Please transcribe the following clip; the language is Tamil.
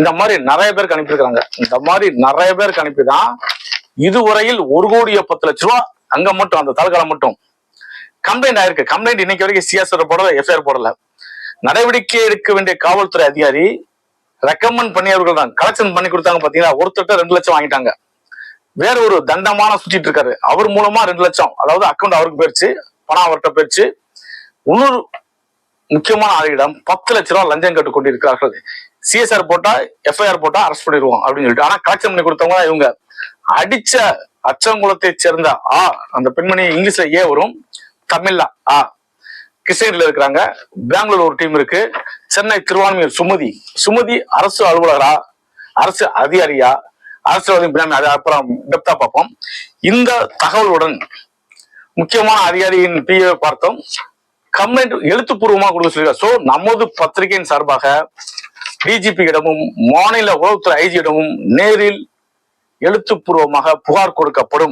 இந்த மாதிரி நிறைய பேருக்கு அனுப்பியிருக்காங்க இந்த மாதிரி நிறைய பேருக்கு அனுப்பிதான் இதுவரையில் ஒரு கோடிய பத்து லட்ச ரூபா அங்க மட்டும் அந்த தாலுகால மட்டும் கம்ப்ளைண்ட் ஆயிருக்கு. கம்ப்ளைண்ட் இன்னைக்கு வரைக்கும் சிஎஸ்ஆர் போடல எஃப்ஐஆர் போடல. நடவடிக்கை எடுக்க வேண்டிய காவல்துறை அதிகாரி ரெக்கமெண்ட் பண்ணியவர்கள் தான். கலெக்ஷன் பண்ணி கொடுத்தாங்க பாத்தீங்கன்னா ஒருத்தட்ட ரெண்டு லட்சம் வாங்கிட்டாங்க. வேற ஒரு தண்டமான சுத்திட்டு இருக்காரு. அவர் மூலமா ரெண்டு லட்சம் அதாவது அக்கௌண்ட் அவருக்கு போயிருச்சு பணம் அவர்கிட்ட போயிருச்சு. இன்னொரு முக்கியமான ஆளிடம் பத்து லட்ச ரூபாய் லஞ்சம் கட்டு கொண்டிருக்கிறார்கள். சிஎஸ்ஆர் போட்டா எஃப்ஐஆர் போட்டா அரெஸ்ட் பண்ணிடுவோம் அப்படின்னு சொல்லிட்டு. ஆனா கலெக்ஷன் பண்ணி கொடுத்தவங்க இவங்க. அடிச்ச அச்சங்குளத்தை சேர்ந்த ஆ அந்த பெண்மணி இங்கிலீஷ்ல ஏ வரும். தமிழ்ல ஆ. கிருஷ்ணகிரியில இருக்கிறாங்க. பெங்களூர் ஒரு டீம் இருக்கு. சென்னை திருவான்மையூர் சுமதி. சுமதி அரசு அலுவலரா? அரசு அதிகாரியா? அரசியல்வாதி பினாமி அது அப்புறம் டெப்தா பார்ப்போம். இந்த தகவலுடன் முக்கியமான அதிகாரியின் பிஏ பார்த்தோம். கம்ப்ளைண்ட் எழுத்துப்பூர்வமா கொடுக்க சொல்லியிருக்காரு. சோ நமது பத்திரிகையின் சார்பாக டிஜிபி இடமும் மாநில உளவுத்துறை ஐஜி இடமும் நேரில் எழுத்துப்பூர்வமாக புகார் கொடுக்கப்படும்.